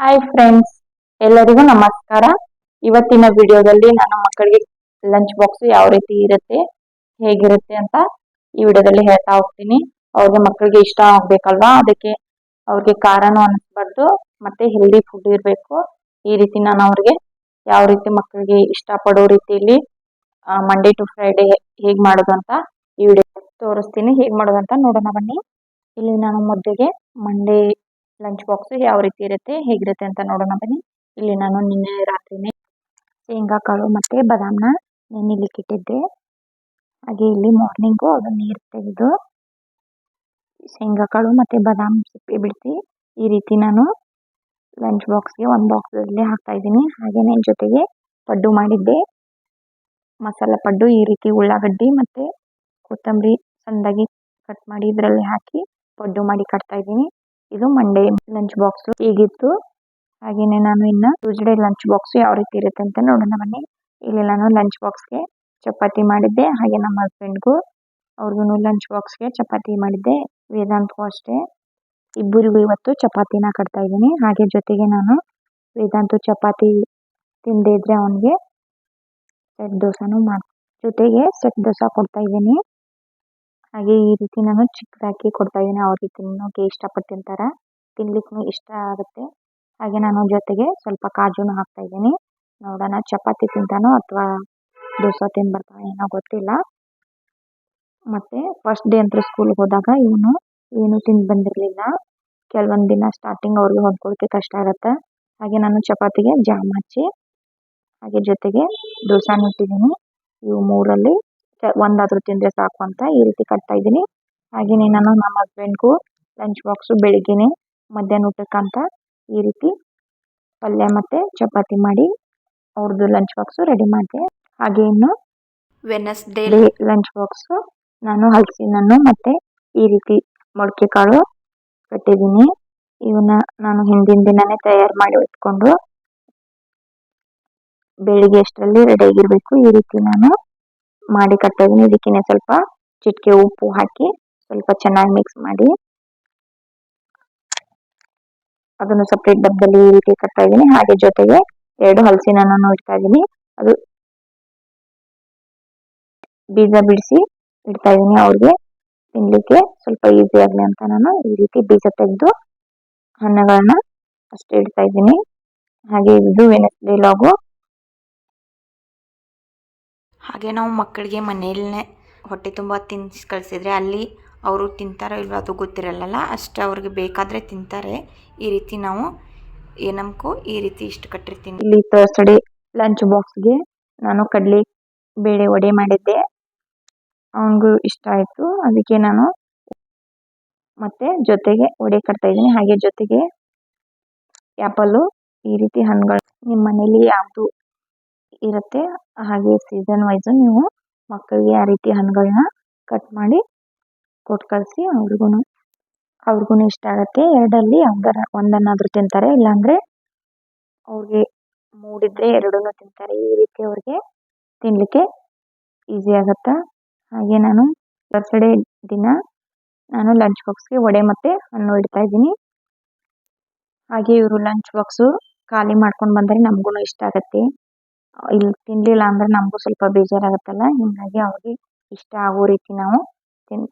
Hi friends ಎಲ್ಲರಿಗೂ ನಮಸ್ಕಾರ. ಇವತ್ತಿನ ವಿಡಿಯೋದಲ್ಲಿ ನಾನು ಮಕ್ಕಳಿಗೆ ಲಂಚ್ ಬಾಕ್ಸ್ ಯಾವ ರೀತಿ ಇರುತ್ತೆ, ಹೇಗಿರುತ್ತೆ ಅಂತ ಈ ವಿಡಿಯೋದಲ್ಲಿ ಹೇಳ್ತಾ ಹೋಗ್ತೀನಿ. ಅವ್ರಿಗೆ ಮಕ್ಕಳಿಗೆ ಇಷ್ಟ ಆಗ್ಬೇಕಲ್ವಾ? ಅದಕ್ಕೆ ಅವ್ರಿಗೆ ಖಾರನೂ ಅನಿಸ್ಬಾರ್ದು, ಮತ್ತೆ ಹೆಲ್ದಿ ಫುಡ್ ಇರಬೇಕು. ಈ ರೀತಿ ನಾನು ಅವ್ರಿಗೆ ಯಾವ ರೀತಿ ಮಕ್ಕಳಿಗೆ ಇಷ್ಟಪಡೋ ರೀತಿಯಲ್ಲಿ ಮಂಡೇ ಟು ಫ್ರೈಡೇ ಹೇಗೆ ಮಾಡೋದು ಅಂತ ಈ ವಿಡಿಯೋ ತೋರಿಸ್ತೀನಿ. ಹೇಗೆ ಮಾಡೋದು ಅಂತ ನೋಡೋಣ ಬನ್ನಿ. ಇಲ್ಲಿ ನಾನು ಮುದ್ದೆಗೆ ಮಂಡೇ ಲಂಚ್ ಬಾಕ್ಸ್ ಯಾವ ರೀತಿ ಇರುತ್ತೆ, ಹೇಗಿರುತ್ತೆ ಅಂತ ನೋಡೋಣ ಬನ್ನಿ. ಇಲ್ಲಿ ನಾನು ನಿನ್ನೆ ರಾತ್ರಿನೇ ಶೇಂಗಾ, ಕಾಳು ಮತ್ತು ಬಾದಾಮನ್ನ ನೆನೆಲಿಕ್ಕೆ ಇಟ್ಟಿದ್ದೆ. ಹಾಗೆ ಇಲ್ಲಿ ಮಾರ್ನಿಂಗು ಅದು ನೀರು ತೆಗೆದು ಶೇಂಗಾ, ಕಾಳು ಮತ್ತು ಬಾದಾಮ್ ಸಿಪ್ಪೆ ಬಿಡಿಸಿ ಈ ರೀತಿ ನಾನು ಲಂಚ್ ಬಾಕ್ಸ್ಗೆ ಒಂದು ಬಾಕ್ಸಲ್ಲಿ ಹಾಕ್ತಾ ಇದ್ದೀನಿ. ಹಾಗೆಯೇ ಜೊತೆಗೆ ಪಡ್ಡು ಮಾಡಿದ್ದೆ. ಮಸಾಲೆ ಪಡ್ಡು ಈ ರೀತಿ ಉಳ್ಳಾಗಡ್ಡಿ ಮತ್ತು ಕೊತ್ತಂಬರಿ ಸಣ್ಣದಾಗಿ ಕಟ್ ಮಾಡಿ ಇದರಲ್ಲಿ ಹಾಕಿ ಪಡ್ಡು ಮಾಡಿ ಕಟ್ತಾ ಇದ್ದೀನಿ. ಇದು ಮಂಡೇ ಲಂಚ್ ಬಾಕ್ಸ್ ಹೀಗಿತ್ತು ಹಾಗೇನೆ ನಾನು ಇನ್ನ ಟ್ಯೂಸ್ಡೇ ಲಂಚ್ ಬಾಕ್ಸ್ ಯಾವ ರೀತಿ ಇರುತ್ತೆ ಅಂತ ನೋಡೋಣ ಬನ್ನಿ. ಇಲ್ಲಿ ನಾನು ಲಂಚ್ ಬಾಕ್ಸ್ಗೆ ಚಪಾತಿ ಮಾಡಿದ್ದೆ. ಹಾಗೆ ನಮ್ಮ ಹಸ್ಬೆಂಡ್ಗೂ ಅವ್ರಿಗೂ ಲಂಚ್ ಬಾಕ್ಸ್ಗೆ ಚಪಾತಿ ಮಾಡಿದ್ದೆ. ವೇದಾಂತ್ಗೂ ಅಷ್ಟೇ. ಇಬ್ಬರಿಗೂ ಇವತ್ತು ಚಪಾತಿನ ಕಟ್ತಾ ಇದ್ದೀನಿ. ಹಾಗೆ ಜೊತೆಗೆ ನಾನು ವೇದಾಂತು ಚಪಾತಿ ತಿಂದಿದ್ರೆ ಅವನಿಗೆ ಸೆಟ್ ದೋಸೆನೂ ಮಾಡ್, ಜೊತೆಗೆ ಸೆಟ್ ದೋಸೆ ಕೊಡ್ತಾ ಇದ್ದೀನಿ. ಹಾಗೆ ಈ ರೀತಿ ನಾನು ಚಿಕ್ಕದಾಗಿ ಕೊಡ್ತಾ ಇದ್ದೀನಿ. ಅವ್ರಿಗೆ ತಿನ್ನೋಕೆ ಇಷ್ಟಪಟ್ಟು ತಿಂತಾರೆ. ತಿನ್ಲಿಕ್ಕೂ ಇಷ್ಟ ಆಗುತ್ತೆ. ಹಾಗೆ ನಾನು ಜೊತೆಗೆ ಸ್ವಲ್ಪ ಕಾಜುನು ಹಾಕ್ತಾ ಇದ್ದೀನಿ. ನೋಡೋಣ, ಚಪಾತಿ ತಿಂತಾನೋ ಅಥವಾ ದೋಸೆ ತಿಂದು ಏನೋ ಗೊತ್ತಿಲ್ಲ. ಮತ್ತೆ ಫಸ್ಟ್ ಡೇ ಅಂತೂ ಸ್ಕೂಲ್ಗೆ ಹೋದಾಗ ಇವನು ಏನು ತಿಂದು ಬಂದಿರಲಿಲ್ಲ. ಕೆಲವೊಂದು ದಿನ ಸ್ಟಾರ್ಟಿಂಗ್ ಅವ್ರಿಗೆ ಹೊಂದ್ಕೊಳ್ಳೋಕೆ ಕಷ್ಟ ಆಗುತ್ತೆ. ಹಾಗೆ ನಾನು ಚಪಾತಿಗೆ ಜಾಮ್ ಹಚ್ಚಿ ಹಾಗೆ ಜೊತೆಗೆ ದೋಸೆನೂ ಇಟ್ಟಿದ್ದೀನಿ. ಇವು ಮೂರಲ್ಲಿ ಒಂದಾದರೂ ತಿಂದರೆ ಸಾಕು ಅಂತ ಈ ರೀತಿ ಕಟ್ತಾ ಇದ್ದೀನಿ. ಹಾಗೆಯೇ ನಾನು ನಮ್ಮ ಹಸ್ಬೆಂಡ್ಗೂ ಲಂಚ್ ಬಾಕ್ಸು ಬೆಳಿಗ್ಗೆನೆ ಮಧ್ಯಾಹ್ನ ಊಟಕ್ಕಂತ ಈ ರೀತಿ ಪಲ್ಯ ಮತ್ತು ಚಪಾತಿ ಮಾಡಿ ಅವ್ರದ್ದು ಲಂಚ್ ಬಾಕ್ಸು ರೆಡಿ ಮಾಡಿದೆ. ಹಾಗೆ ಇನ್ನು ವೆನಸ್ಡೇ ಲಂಚ್ ಬಾಕ್ಸು ನಾನು ಹಲಸಿನನ್ನು ಮತ್ತು ಈ ರೀತಿ ಮೊಳಕೆ ಕಾಳು ಕಟ್ಟಿದ್ದೀನಿ. ಇವನ್ನ ನಾನು ಹಿಂದಿನ ದಿನನೇ ತಯಾರು ಮಾಡಿ ಇಟ್ಕೊಂಡು ಬೆಳಿಗ್ಗೆ ಅಷ್ಟರಲ್ಲಿ ರೆಡಿ ಆಗಿರಬೇಕು ಈ ರೀತಿ ನಾನು. ಮಾಡಿ ಕಟ್ಟಿದ್ದೀನಿ ಇದಕ್ಕೆ ಸ್ವಲ್ಪ ಚಿಟಿಕೆ ಉಪ್ಪು ಹಾಕಿ ಸ್ವಲ್ಪ ಚೆನ್ನಾಗಿ ಮಿಕ್ಸ್ ಮಾಡಿ ಅದನ್ನು ಸಪ್ರೇಟ್ ಡಬ್ಬದಲ್ಲಿ ಈ ರೀತಿ ಕಟ್ತಾ ಇದ್ದೀನಿ. ಹಾಗೆ ಜೊತೆಗೆ ಎರಡು ಹಲಸಿನನ್ನು ಇಡ್ತಾ ಇದ್ದೀನಿ. ಅದು ಬೀಜ ಬಿಡಿಸಿ ಇಡ್ತಾ ಇದ್ದೀನಿ ಅವ್ರಿಗೆ. ತಿನ್ಲಿಕ್ಕೆ ಸ್ವಲ್ಪ ಈಸಿ ಆಗಲಿ ಅಂತ ನಾನು ಈ ರೀತಿ ಬೀಜ ತೆಗೆದು ಹಣ್ಣುಗಳನ್ನ ಅಷ್ಟೇ ಇಡ್ತಾ ಇದ್ದೀನಿ. ಹಾಗೆ ಇದು ವೆನಸ್ಡೇ ಲಾಗು ಹಾಗೆ ನಾವು ಮಕ್ಕಳಿಗೆ ಮನೆಯಲ್ಲೇ ಹೊಟ್ಟೆ ತುಂಬ ತಿನ್ನಿಸಿ ಕಳಿಸಿದ್ರೆ ಅಲ್ಲಿ ಅವರು ತಿಂತಾರೋ ಇಲ್ವೋ ಅದು ಗೊತ್ತಿರಲ್ಲ ಅಷ್ಟು ಅವ್ರಿಗೆ ಬೇಕಾದರೆ ತಿಂತಾರೆ. ಈ ರೀತಿ ನಾವು ಏನಮ್ಕು ಈ ರೀತಿ ಇಷ್ಟು ಕಟ್ಟಿರ್ತೀನಿ. ಇಲ್ಲಿ ತರ್ಸ್ಡೇ ಲಂಚ್ ಬಾಕ್ಸ್ಗೆ ನಾನು ಕಡಲೆ ಬೇಳೆ ವಡೆ ಮಾಡಿದ್ದೆ. ಅವನಿಗೂ ಇಷ್ಟ ಆಯಿತು. ಅದಕ್ಕೆ ನಾನು ಮತ್ತೆ ಜೊತೆಗೆ ವಡೆ ಕಟ್ತಾ ಇದ್ದೀನಿ. ಹಾಗೆ ಜೊತೆಗೆ ಆ್ಯಪಲ್ಲು ಈ ರೀತಿ ಹಣ್ಣುಗಳು. ನಿಮ್ಮ ಮನೇಲಿ ಯಾವುದು ಇರುತ್ತೆ. ಹಾಗೆ ಸೀಸನ್ ವೈಸು ನೀವು ಮಕ್ಕಳಿಗೆ ಆ ರೀತಿ ಹಣ್ಣುಗಳನ್ನ ಕಟ್ ಮಾಡಿ ಕೊಟ್ಟು ಕಳಿಸಿ ಅವ್ರಿಗೂ ಅವ್ರಿಗೂ ಇಷ್ಟ ಆಗುತ್ತೆ. ಎರಡಲ್ಲಿ ಯಾವ್ದಾರ ಒಂದನ್ನಾದರೂ ತಿಂತಾರೆ, ಇಲ್ಲಾಂದರೆ ಅವ್ರಿಗೆ ಮೂಡಿದ್ರೆ ಎರಡೂ ತಿಂತಾರೆ. ಈ ರೀತಿ ಅವ್ರಿಗೆ ತಿನ್ನಲಿಕ್ಕೆ ಈಸಿ ಆಗುತ್ತೆ? ಹಾಗೆ ನಾನು ಬರ್ತ್ಡೇ ದಿನ ನಾನು ಲಂಚ್ ಬಾಕ್ಸ್ಗೆ ವಡೆ ಮತ್ತು ಹಣ್ಣು ಇಡ್ತಾ ಇದ್ದೀನಿ. ಹಾಗೆ ಇವರು ಲಂಚ್ ಬಾಕ್ಸು ಖಾಲಿ ಮಾಡ್ಕೊಂಡು ಬಂದರೆ ನಮಗೂ ಇಷ್ಟ ಆಗುತ್ತೆ. ಇಲ್ಲಿ ತಿನ್ನಲಿಲ್ಲ ಅಂದ್ರೆ ನಮಗೂ ಸ್ವಲ್ಪ ಬೇಜಾರಾಗುತ್ತಲ್ಲ? ಹೀಗಾಗಿ ಅವ್ರಿಗೆ ಇಷ್ಟ ಆಗೋ ರೀತಿ ನಾವು ತಿನ್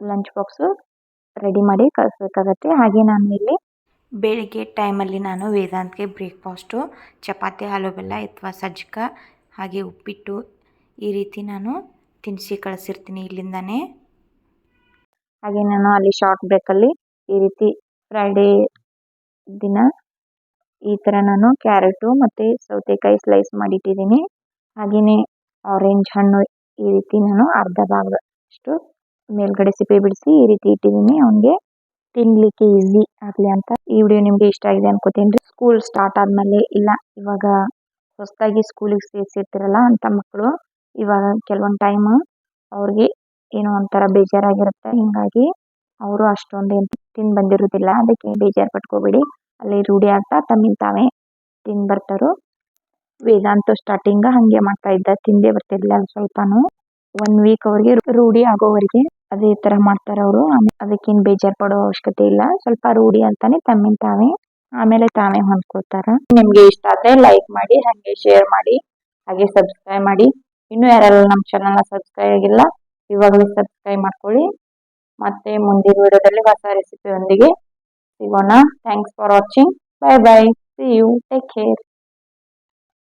ಲಂಚ್ ಬಾಕ್ಸು ರೆಡಿ ಮಾಡಿ ಕಳಿಸ್ಬೇಕಾಗತ್ತೆ. ಹಾಗೆ ನಾನು ಇಲ್ಲಿ ಬೆಳಿಗ್ಗೆ ಟೈಮಲ್ಲಿ ನಾನು ವೇದಾಂತ್ಗೆ ಬ್ರೇಕ್ಫಾಸ್ಟು ಚಪಾತಿ ಹಾಲು ಬೆಲ್ಲ, ಅಥವಾ ಸಜ್ಜಕ ಹಾಗೆ ಉಪ್ಪಿಟ್ಟು ಈ ರೀತಿ ನಾನು ತಿನ್ನಿಸಿ ಕಳಿಸಿರ್ತೀನಿ ಇಲ್ಲಿಂದನೇ. ಹಾಗೆ ನಾನು ಅಲ್ಲಿ ಶಾರ್ಟ್ ಬ್ರೇಕಲ್ಲಿ ಈ ರೀತಿ ಫ್ರೈಡೇ ದಿನ ಈ ಥರ ನಾನು ಕ್ಯಾರೆಟು ಮತ್ತು ಸೌತೆಕಾಯಿ ಸ್ಲೈಸ್ ಮಾಡಿಟ್ಟಿದ್ದೀನಿ. ಹಾಗೆಯೇ ಆರೆಂಜ್ ಹಣ್ಣು ಈ ರೀತಿ ನಾನು ಅರ್ಧ ಭಾಗದಷ್ಟು ಮೇಲ್ಗಡೆ ಸಿಪ್ಪೆ ಬಿಡಿಸಿ ಈ ರೀತಿ ಇಟ್ಟಿದ್ದೀನಿ. ಅವನಿಗೆ ತಿನ್ನಲಿಕ್ಕೆ ಈಸಿ ಆಗಲಿ ಅಂತ ಈ ವಿಡಿಯೋ ನಿಮಗೆ ಇಷ್ಟ ಆಗಿದೆ ಅನ್ಕೋತೀನಿ. ಸ್ಕೂಲ್ ಸ್ಟಾರ್ಟ್ ಆದಮೇಲೆ ಇಲ್ಲ, ಇವಾಗ ಹೊಸದಾಗಿ ಸ್ಕೂಲಿಗೆ ಸೇರಿಸಿರ್ತಿರಲ್ಲ ಅಂತ ಮಕ್ಕಳು, ಇವಾಗ ಕೆಲವೊಂದು ಟೈಮ್ ಅವ್ರಿಗೆ ಏನೋ ಒಂಥರ ಬೇಜಾರಾಗಿರುತ್ತೆ. ಹೀಗಾಗಿ ಅವರು ಅಷ್ಟೊಂದು ಏನು ತಿಂದು ಬಂದಿರೋದಿಲ್ಲ. ಅದಕ್ಕೆ ಬೇಜಾರು ಪಟ್ಕೋಬೇಡಿ. ಅಲ್ಲಿ ರೂಢಿ ಆಗ್ತಾ ತಮ್ಮಿಂದ ತಾವೇ ತಿಂದು ಬರ್ತಾರೋ. ವೇದಾಂತ ಸ್ಟಾರ್ಟಿಂಗ್ ಹಾಗೆ ಮಾಡ್ತಾ ಇದ್ದ ತಿಂದೇ ಬರ್ತಿರ್ಲಿಲ್ಲ ಸ್ವಲ್ಪನೂ. ಒನ್ ವೀಕ್ ಅವ್ರಿಗೆ ರೂಢಿ ಆಗೋವರೆಗೆ ಅದೇ ತರ ಮಾಡ್ತಾರೆ ಅವರು. ಅದಕ್ಕೇನ್ ಬೇಜಾರ್ ಪಡೋ ಅವಶ್ಯಕತೆ ಇಲ್ಲ. ಸ್ವಲ್ಪ ರೂಢಿ ಅಂತಾನೆ ತಮ್ಮಿಂದ ತಾವೇ ಆಮೇಲೆ ತಾವೇ ಹೊಂದ್ಕೋತಾರ ನಿಮಗೆ ಇಷ್ಟ ಆದ್ರೆ ಲೈಕ್ ಮಾಡಿ, ಹಾಗೆ ಶೇರ್ ಮಾಡಿ, ಹಾಗೆ ಸಬ್ಸ್ಕ್ರೈಬ್ ಮಾಡಿ. ಇನ್ನು ಯಾರೆಲ್ಲ ನಮ್ಮ ಚಾನಲ್ ಸಬ್ಸ್ಕ್ರೈಬ್ ಆಗಿಲ್ಲ, ಇವಾಗಲೇ ಸಬ್ಸ್ಕ್ರೈಬ್ ಮಾಡ್ಕೊಳ್ಳಿ. ಮತ್ತೆ ಮುಂದಿನ ವಿಡಿಯೋದಲ್ಲಿ ಹೊಸ recipe Ivana. Thanks for watching. Bye bye. See you. Take care.